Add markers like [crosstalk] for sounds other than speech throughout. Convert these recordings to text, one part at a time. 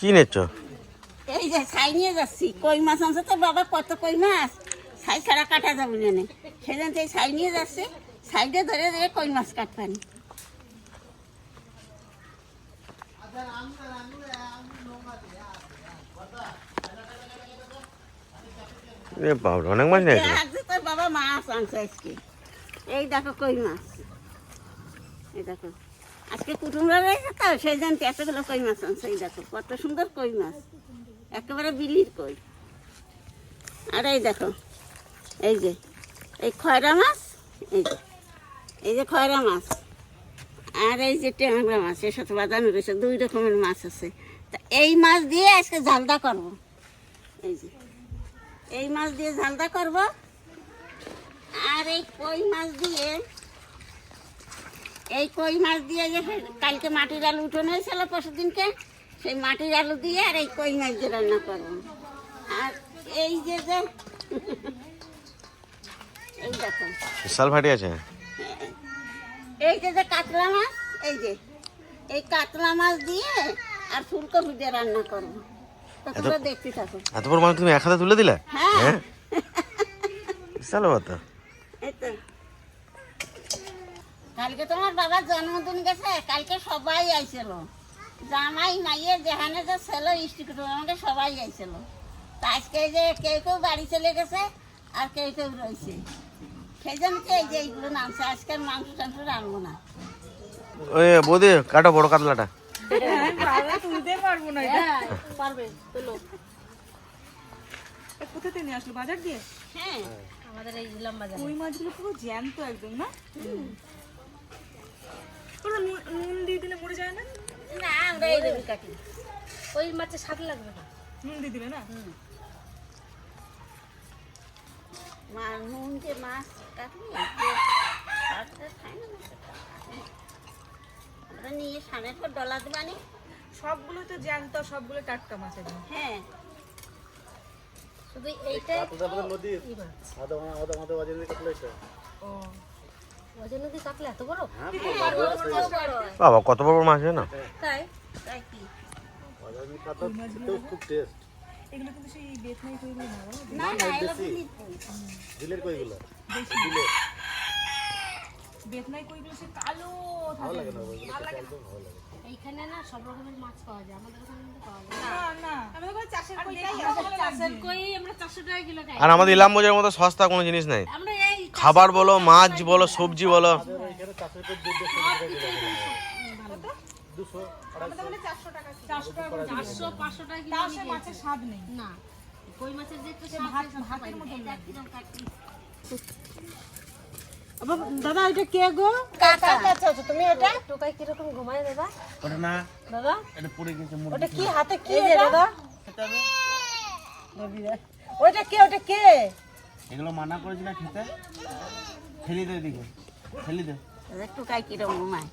কি নেচ্ছ এই যে ছাই নিয়ে যাচ্ছি কই মাছ আনছে তো বাবা কত কই মাছ? ছাই ছাড়া কাটা যাবে না সেদিন সেই ছাই নিয়ে যাচ্ছে সাইডে ধরে ধরে কই মাছ কাটবানি? এ বাবা অনেক মাছ নিয়ে আসলো। আজকে তোর বাবা মাছ আনছে আজকে। এই দেখো কই মাছ। এই দেখো। আজকে কুটুমরা রয়েছে তো সেই জন্য এতগুলো কই মাছ আনছে, এই দেখো, কত সুন্দর কই মাছ। একেবারে বিলির কই। আর এই দেখো, এই যে, এই খয়রা মাছ, এই যে এই যে খয়রা মাছ। আর এই যে ট্যাংরা মাছ, এর সাথে রয়েছে, দুই রকমের মাছ আছে। তা এই মাছ দিয়ে আজকে ঝালদা করব। এই যে, এই মাছ দিয়ে ঝালদা করব। আর এই কই মাছ দিয়ে এই কই মাছ দিয়ে যে কালকে মাটির আলু উঠোনো হয়েছিল পরশু দিনকে সেই মাটির আলু দিয়ে আর এই কই মাছ দিয়ে রান্না করব। আর এই যে যে এই দেখো। বিশাল ভাটি আছে। এই যে যে কাতলা মাছ এই যে এই কাতলা মাছ দিয়ে আর ফুলকপি দিয়ে রান্না করব। তোমরা দেখতে থাকো। এত বড় মাছ তুমি এক হাতে তুলে দিলে? হ্যাঁ। হ্যাঁ? বিশাল কথা এই তো। কালকে তোমার বাবার জন্মদিন গেছে কালকে সবাই আইছিল। জামাই মাইয়ে যেখানে যে ছিল স্ত্রী আমাকে সবাই আইছিল। তা আজকে এই যে কেউ কেউ বাড়ি চলে গেছে আর কেউ কেউ রয়েছে। সেই জন্য এই যে এইগুলো নামছে আজকে মাংস টাংস রাখব না। ওই বৌদি কাটো বড় কাতলাটা। তুলতে পারব না পারবে তোলো। কোথা থেকে নিয়ে আসলো? বাজার দিয়ে? হ্যাঁ। ওই মাছগুলো পুরো জ্যান্ত একদম না? নুন দিয়ে দিলে মরে যায় না? না আমরা এইভাবে কাটি। ওই মাছে স্বাদ লাগবে না। নুন দিয়ে দিবে না? মা নুন যে মাছ মাছটা। আমরা নিয়ে সামনের পর ডলা দেবানি সবগুলো তো জ্যান্ত সবগুলো টাটকা মাছ একদম। হ্যাঁ। শুধু এইটা ও ওজন নদী কাটলে বড় বাবা কত বড় বড় মাছ হয় না? তাই তাই কি? এগুলো কিন্তু সেই বেতনাই না? না না কইগুলো? সে কালো থাকে। একদম। এইখানে না সব রকমের মাছ পাওয়া যায় আমাদের ওখানে কিন্তু পাওয়া যায় না না আমাদের ওখানে চাষের কইটাই না চাষের কই আমরা চারশো টাকা কিলো খাই আর আমাদের ইলাম বোঝার মতো সস্তা কোনো জিনিস নাই আমরা এই খাবার বলো মাছ বলো সবজি বলো চারশো টাকা করে চারশো পাঁচশো টাকা কিলো তাও আমি সে খেয়েছি। মাছের স্বাদ নেই না কই মাছের যে একটু পাই না। দাদা এটা কে গো? কাকা। কাছে আছো তুমি এটা? টোকাই কীরকম ঘুমায় দাদা? ওটা না। দাদা? এটা পড়ে গেছে মুরগি ওটা কি হাতে কি এটা? দাদা। ওটা কে ওটা কে? এগুলো মানা করেছি না খেতে। ফেলি দে এদিকে। ফেলি দে। একটু কাই কিরম ঘুমায়?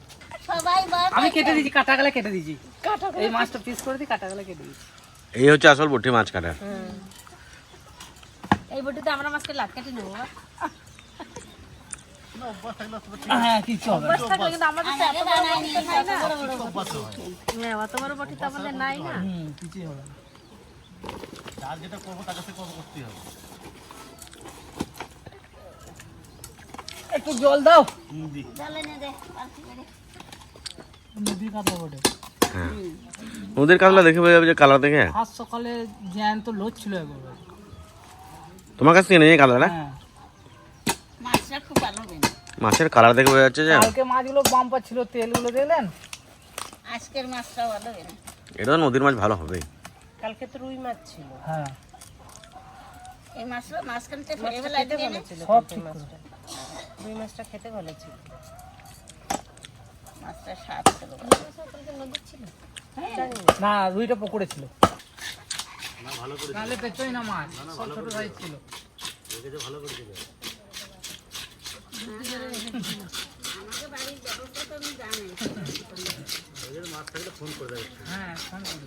আমি কেটে দিয়েছি কাটা গেলে কেটে দিয়েছি। এই মাছটা পিস করে দিই কাটা গেলে কেটে দিয়েছি। এই হচ্ছে আসল বটি মাছ কাটার এই বটিতে আমরা মাছকে লাট কাটি নেব। হ্যাঁ কিছু হবে না। বাস থাকলে কিন্তু আমাদের তো এত বড় বানায় বটি নিয়ে তো নাই না বড় বড় বড়। হ্যাঁ, অত বড় বটি তো আমাদের নাই না কিছুই হবে যার যেটা করব তার কাছে করব করতেই হবে একটু জল দাও নিয়ে। নদীর কাতলা হ্যাঁ কাতলা দেখে বোঝা যাবে যে কালার দেখে আজ সকালে জ্যান্ত লোদ ছিল তোমার কাছ থেকে নেই কাতলাটা হ্যাঁ মাছটা খুব ভালো হবে মাছের কালার দেখে বোঝা যাচ্ছে যে কালকে মাছগুলো বাম্পার ছিল তেলগুলো দিলেন আজকের মাছটা ভালো হবে এটা তো নদীর মাছ ভালো হবে। কালকে তো রুই মাছ ছিল। হ্যাঁ। এই মাছটা মাঝখানতে ফেলে ফেলে দিয়ে নে। সব ঠিক করে। রুই মাছটা খেতে ভালো ছিল। মাছটা স্বাদ ছিল। নদীর ছিল না। রুইটা পুকুরে ছিল। তাহলে পেতোই না মাছ। ছোট সাইজ ছিল। আমাদের ফোন করে দেবে হ্যাঁ ফোন করে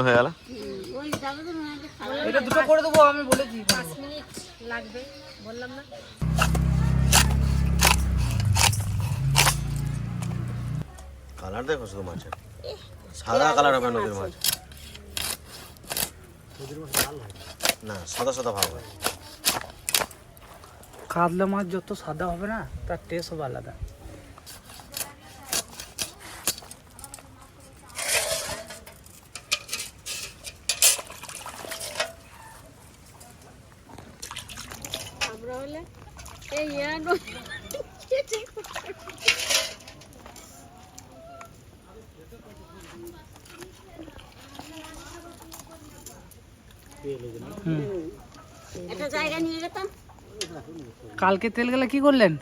হয়ে গেল। দুটো করে দেবো কালার সাদা কালার হবে মাছ। না সাদা সাদা ভাব হয়। কাতলা মাছ যত সাদা হবে না তার টেস্ট হবে আলাদা। একটা জায়গা নিয়ে যেতাম। কালকে তেল গেলে কি করলেন?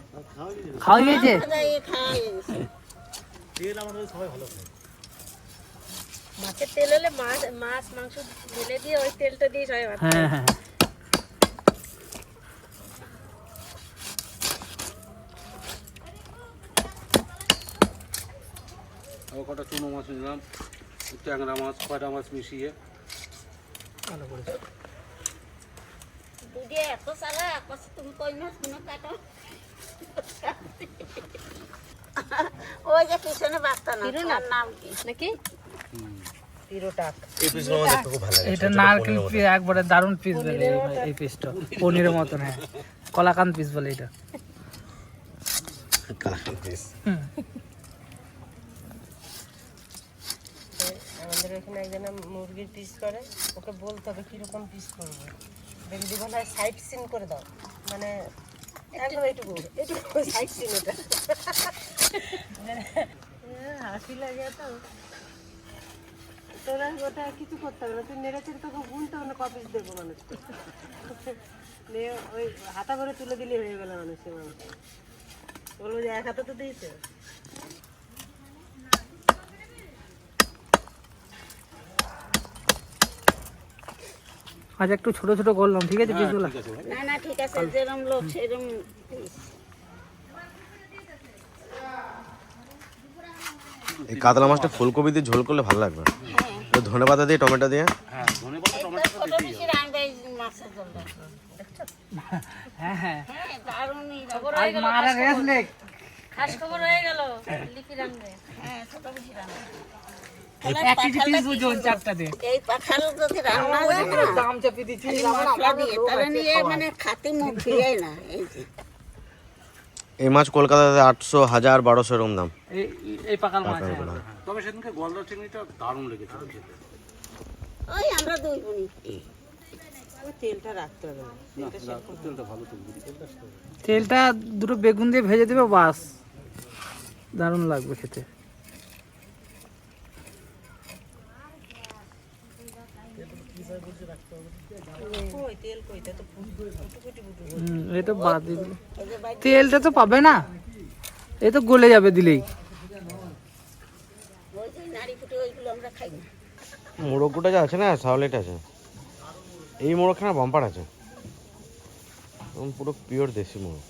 খাওয়া মাছের তেল হলে মাছ মাছ মাংস ঢেলে দিয়ে ওই তেলটা দিয়ে সবাই ভাত হ্যাঁ হ্যাঁ আবার কটা চুনো মাছ নিলাম ট্যাংরা মাছ কয়টা মাছ মিশিয়ে। ভালো করেছে। দুধে এত সারা কষ্ট তুমি কই মাছ কোনো কাটো ওই [laughs] যে পিছনে বাচ্চা না তার নাম কি? নাকি? এটা নারকেল একবারে দারুণ পিস বলে এই- এই পিসটা পনিরের মতন হ্যাঁ কলাকান পিস বলে এটা পিস। আমাদের এখানে একজনে মুরগির পিস করে ওকে বলতে হবে কীরকম পিস করব। দেখবি বলে সাইড সিন করে দাও। মানে একদম এইটুকু। এইটুকু সাইড সিন এটা হাসি লাগে তো তোরা ওটা কিছু করতে হবে না। তুই নেড়েছে তোকে গুনতে হবে না কপিস দেবো মানুষকে নিয়ে ওই হাতা করে তুলে দিলে হয়ে গেল মানুষের মানুষ বলব যে এক হাতে তো দিয়েছে। আজ একটু ছোট ছোট করলাম ঠিক আছে পিসগুলো? না না ঠিক আছে যেরম লোক piece। এই কাতলা মাছটা ফুলকপি দিয়ে ঝোল করলে ভালো লাগবে। তো ধনে পাতা দিয়ে টমেটো দিয়ে? হ্যাঁ ধনে পাতা তো মাছের হ্যাঁ হ্যাঁ। হ্যাঁ মারা রেস লেগ খাস খবর হয়ে গেল লিপি রান্না হ্যাঁ ছোট পিসির আনবে। এক কেজি পিস ওজন চারটা দিয়ে এই পাখাল যদি রান্না যায় না দাম চাপিয়ে দিচ্ছি মশলা দিয়ে তাহলে নিয়ে মানে খাতে মুখ ফিরে না এই যে। এই মাছ কলকাতাতে আটশো হাজার বারোশো এরকম দাম। এই এই পাকাল মাছ হ্যাঁ। তবে সেদিনকে গলদা চিংড়িটা দারুণ লেগেছিল ওই আমরা দুই বোনই। তেলটা রাখতে হবে। না না, না, তেলটা ভালো তেলটা দুটো বেগুন দিয়ে ভেজে দেবে বাস। দারুণ লাগবে খেতে কই তেল কই তা তো ফুটবো ফুটু ফুটু ফুটু হুম, এটা বাদ দিয়ে তেলটা তো পাবে না। এ তো গলে যাবে দিলেই। ওই যে নাড়ি ফুটে ওইগুলো আমরা খাই না। মোরগটা যা আছে না সাউলেট আছে। এই মোরগখানা বাম্পার আছে। একদম পুরো পিওর দেশি মোরগ।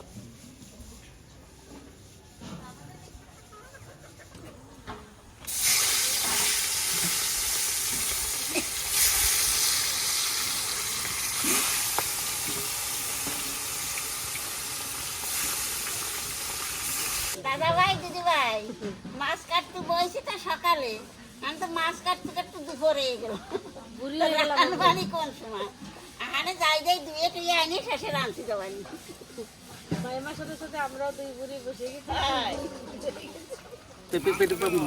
দাদা ভাই দিদি ভাই মাছ কাটতে বসে তো সকালে। আমি তো মাছ কাটতে কাটতে দুপুরে গেল রান্নাবাড়ি কোন সময়? আহানে যাই যাই দুয়ে টুয়ে আনি শেষে মায়ের সাথে সাথে আমরাও দুই বুড়ি বসে গেছি। পেটে পেটে পেটে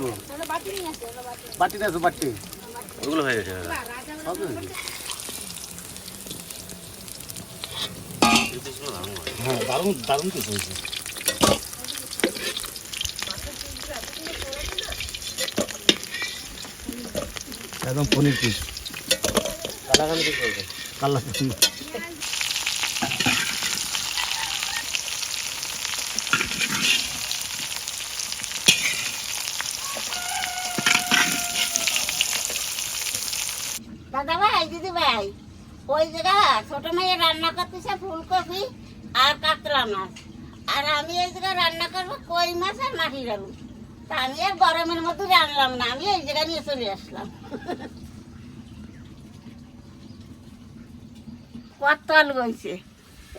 বাটি ওগুলো হয়ে গেছে। হ্যাঁ দারুণ দারুণ তো হয়েছে। একদম পনির পিস। দাদা ভাই, দিদি ভাই, ওই জায়গা ছোট মেয়ে রান্না করতেছে ফুলকপি আর কাতলা মাছ। আর আমি এই জায়গায় রান্না করব কই মাছ আর মাটির আলু। তা আমি আর গরমের মধ্যে রান্নাম না আমি এই জায়গা নিয়ে চলে আসলাম। কত আলু হয়েছে?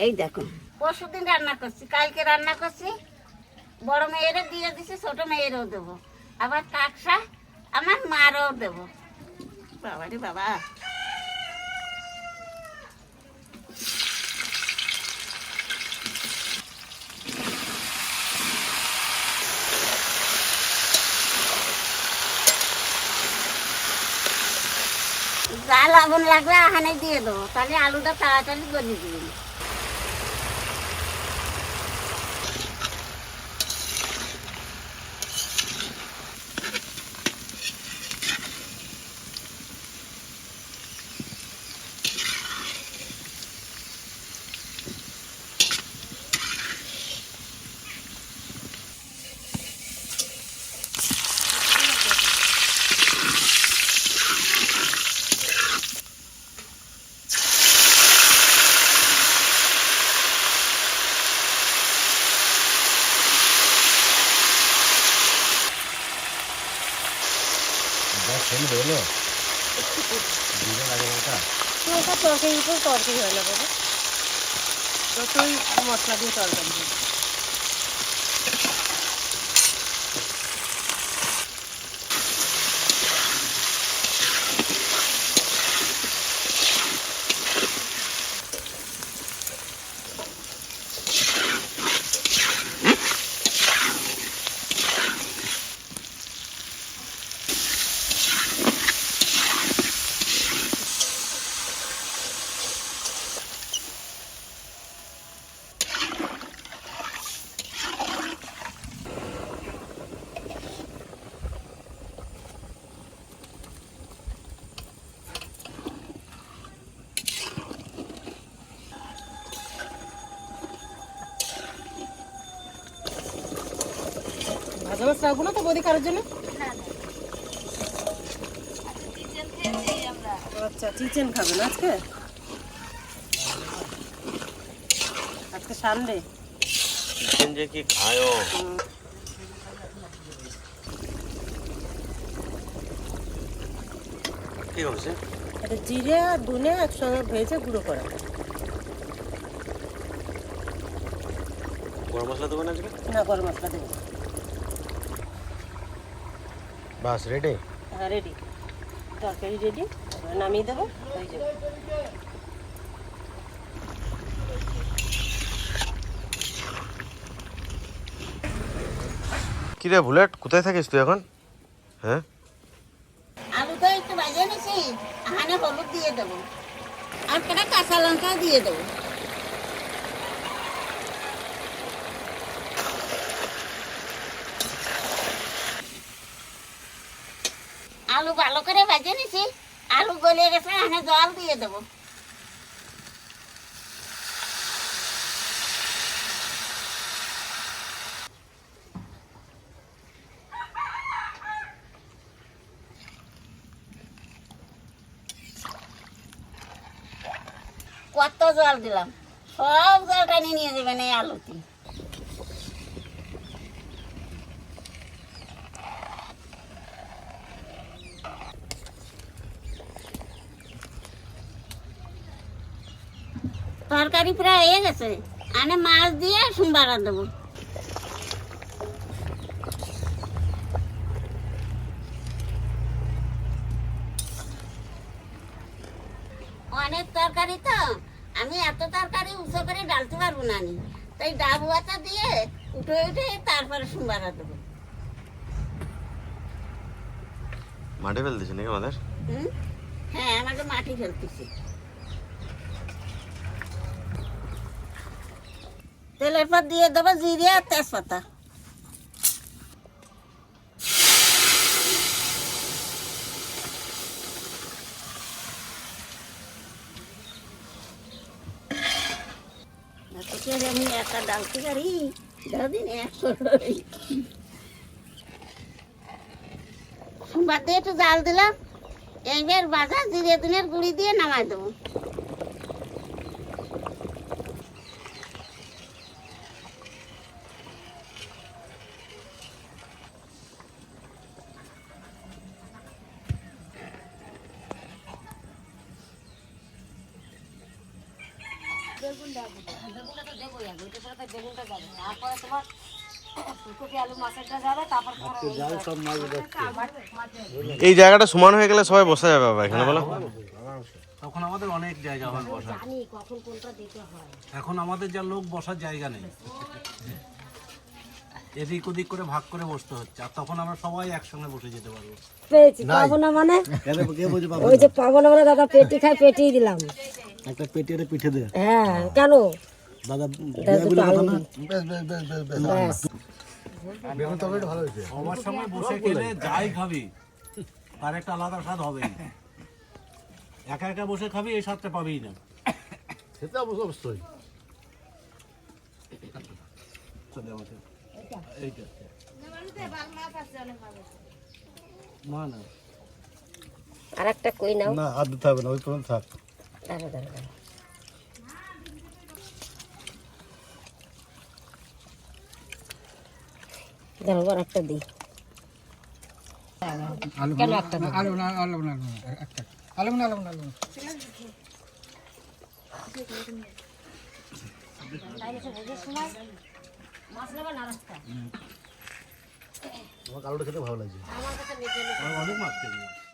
এই দেখো। পরশু দিন রান্না করছি কালকে রান্না করছি। বড় মেয়েরও দিয়ে দিছি ছোট মেয়েরও দেবো। আবার কাকসা আমার মারও দেবো। বাবা রে বাবা। জাল আগুন লাগলে আহানে দিয়ে দেবো। তাহলে আলুটা তাড়াতাড়ি গজিয়ে দিবেন যা সেল বেরোলো দিদা লাগে মাথা তরকারির উপর তরকারি হয় না বাবা। যতই মশলা দিয়ে তরকারি ভাজা মাছ রাখব না তো বৌদি কারোর জন্য? আচ্ছা চিকেন খাবে না আজকে? আজকে সানডে। চিকেন যে কি খায় কি হচ্ছে এটা জিরে আর ধনে একসঙ্গে ভেজে গুঁড়ো করা। গরম মশলা দেবো না আজকে? না গরম মশলা দেবো বাস রেডি হ্যাঁ রেডি তরকারি রেডি নামিয়ে দেবো হয়ে যাবে। কি রে বুলেট? কোথায় থাকিস তুই এখন? হ্যাঁ? আলুটা একটু ভাজে নিছি আহানে হলুদ দিয়ে দেবো। আর কাঁচা লঙ্কা দিয়ে দেবো। আলু ভালো করে ভাজে নিছি। আলু গলে গেছে আহানে জল দিয়ে দেবো। কত জল দিলাম। সব জল টানি নিয়ে যাবেন এই আলুতে। তরকারি প্রায় হয়ে গেছে। আনে মাছ দিয়ে সোমবার দেবো। অনেক তরকারি তো আমি এত তরকারি উঁচু করে ডালতে পারব না নি তাই ডাবুয়াটা দিয়ে উঠে উঠে তারপরে সোমবার দেবো। মাঠে নাকি আমাদের হ্যাঁ আমাকে মাটি ফেলতেছি। তেলের পর দিয়ে দেবো, জিরে তেজপাতা। এত করে আমি একা ডালতে পারি দাদিন একশো সোমবার দিয়ে একটু জাল দিলাম, এইবার বাজার জিরে দিনের গুঁড়ি দিয়ে নামাই দেবো। এই জায়গাটা সমান হয়ে গেলে সবাই বসা যাবে বাবা এখানে বলো। তখন আমাদের অনেক জায়গা হয় বসা এখন আমাদের যা লোক বসার জায়গা নেই। এদিক ওদিক করে ভাগ করে বসতে হচ্ছে। আর তখন আমরা সবাই একসঙ্গে বসে যেতে পারব। পেয়েছি পাবো না মানে? ওই যে পাবো না? মানে দাদা পেটি খায় পেটিয়ে দিলাম। একটা পেটি পিঠে দে হ্যাঁ কেন? দাদা দুটো আলু দিন। ব্যাস। সবার সঙ্গে বসে গেলে যাই খাবি তার একটা আলাদা স্বাদ হবে। একা একা বসে খাবি এই স্বাদটা পাবিই না। সেটা অবশ্য অবশ্যই। এইটা না না আর একটা কই নাও? না হাত দিতে হবে না ওই পর্যন্ত থাক। দাঁড়া দাঁড়া দাঁড়া। দাঁড়াও আর একটা দিই। কেন একটা আলু না আলু না একটা। আলু না আলু আলু আমার আলুটা খেতে ভালো লাগছে। অনেক মাছ খেয়ে